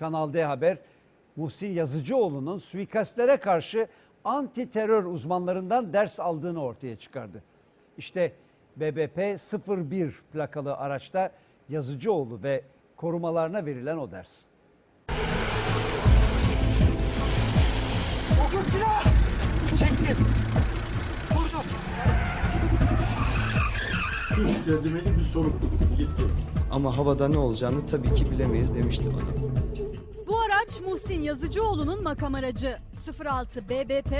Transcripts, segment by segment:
Kanal D Haber Muhsin Yazıcıoğlu'nun suikastlere karşı anti terör uzmanlarından ders aldığını ortaya çıkardı. İşte BBP 01 plakalı araçta Yazıcıoğlu ve korumalarına verilen o ders. Okur silah! Çektim. Vurdum. Üç dedirmeli bir soluk gitti. Ama havada ne olacağını tabii ki bilemeyiz demişti bana. Araç Muhsin Yazıcıoğlu'nun makam aracı 06 BBP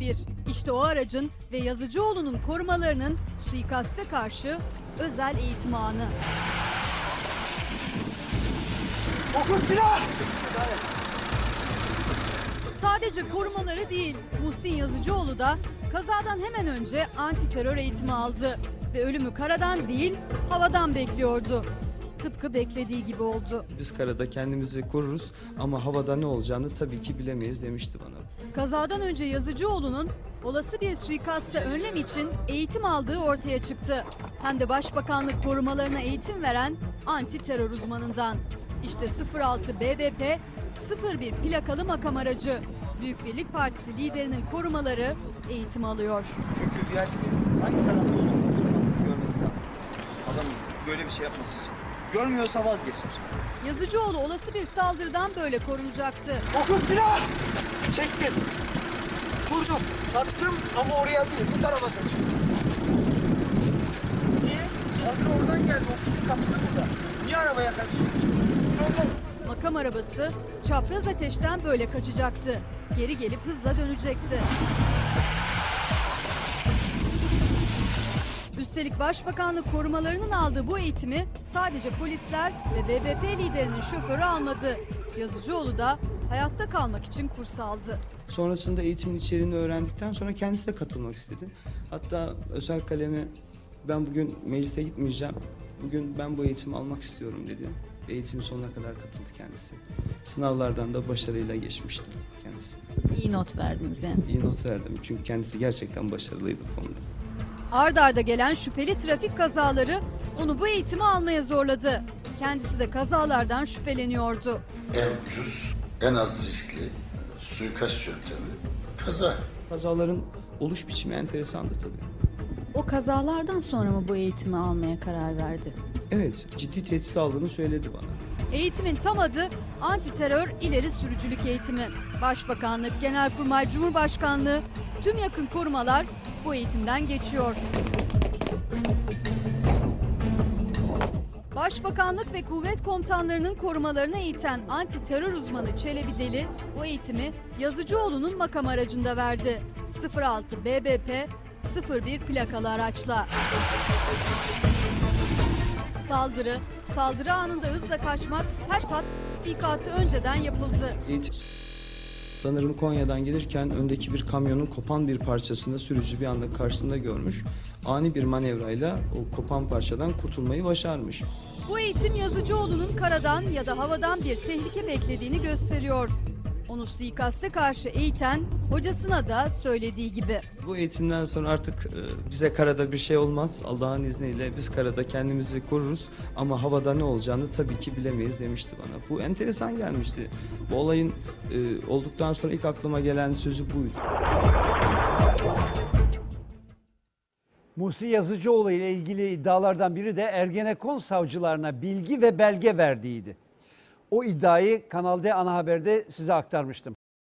01. İşte o aracın ve Yazıcıoğlu'nun korumalarının suikaste karşı özel eğitim anı. Okur silah! Sadece korumaları değil, Muhsin Yazıcıoğlu da kazadan hemen önce anti terör eğitimi aldı ve ölümü karadan değil, havadan bekliyordu. Tıpkı beklediği gibi oldu. Biz karada kendimizi koruruz ama havada ne olacağını tabii ki bilemeyiz demişti bana. Kazadan önce Yazıcıoğlu'nun olası bir suikaste önlem için eğitim aldığı ortaya çıktı. Hem de Başbakanlık korumalarına eğitim veren anti terör uzmanından. İşte 06 BBP 01 plakalı makam aracı. Büyük Birlik Partisi liderinin korumaları eğitim alıyor. Çünkü diğerlerinin hangi tarafta olduğunu görmesi lazım. Adam böyle bir şey yapması için. Görmüyorsa vazgeçer. Yazıcıoğlu olası bir saldırıdan böyle korunacaktı. Okur silah! Çektim. Vurdum. Sattım ama oraya değil. Bu tarafa kaçtım. Niye? Saldırı oradan geldi. Ofisin kapısı burada. Niye arabaya? Yolda. Makam arabası çapraz ateşten böyle kaçacaktı. Geri gelip hızla dönecekti. Üstelik Başbakanlık korumalarının aldığı bu eğitimi sadece polisler ve BBP liderinin şoförü almadı. Yazıcıoğlu da hayatta kalmak için kurs aldı. Sonrasında eğitimin içeriğini öğrendikten sonra kendisi de katılmak istedi. Hatta özel kaleme ben bugün meclise gitmeyeceğim. Bugün ben bu eğitimi almak istiyorum dedi. Ve eğitimin sonuna kadar katıldı kendisi. Sınavlardan da başarıyla geçmişti kendisi. İyi not verdiniz yani. İyi not verdim çünkü kendisi gerçekten başarılıydı bu konuda. Ard arda gelen şüpheli trafik kazaları onu bu eğitimi almaya zorladı. Kendisi de kazalardan şüpheleniyordu. En ucuz, en az riskli suikast yöntemi kaza. Kazaların oluş biçimi enteresandı tabii. O kazalardan sonra mı bu eğitimi almaya karar verdi? Evet, ciddi tehdit aldığını söyledi bana. Eğitimin tam adı Anti Terör İleri Sürücülük Eğitimi. Başbakanlık, Genelkurmay Cumhurbaşkanlığı, tüm yakın korumalar bu eğitimden geçiyor. Başbakanlık ve kuvvet komutanlarının korumalarını eğiten anti terör uzmanı Çelebi Deli bu eğitimi Yazıcıoğlu'nun makam aracında verdi. 06 BBP 01 plakalı araçla. Saldırı, saldırı anında hızla kaçmak her tatbikatı önceden yapıldı. Eğitim sanırım Konya'dan gelirken öndeki bir kamyonun kopan bir parçasını sürücü bir anda karşısında görmüş. Ani bir manevrayla o kopan parçadan kurtulmayı başarmış. Bu eğitim Yazıcıoğlu'nun karadan ya da havadan bir tehlike beklediğini gösteriyor. Onu suikaste karşı eğiten hocasına da söylediği gibi. Bu eğitimden sonra artık e, bize karada bir şey olmaz. Allah'ın izniyle biz karada kendimizi koruruz ama havada ne olacağını tabii ki bilemeyiz demişti bana. Bu enteresan gelmişti. Bu olayın e, olduktan sonra ilk aklıma gelen sözü buydu. Muhsin Yazıcıoğlu ile ilgili iddialardan biri de Ergenekon savcılarına bilgi ve belge verdiğiydi. O iddiayı Kanal D ana haberde size aktarmıştım.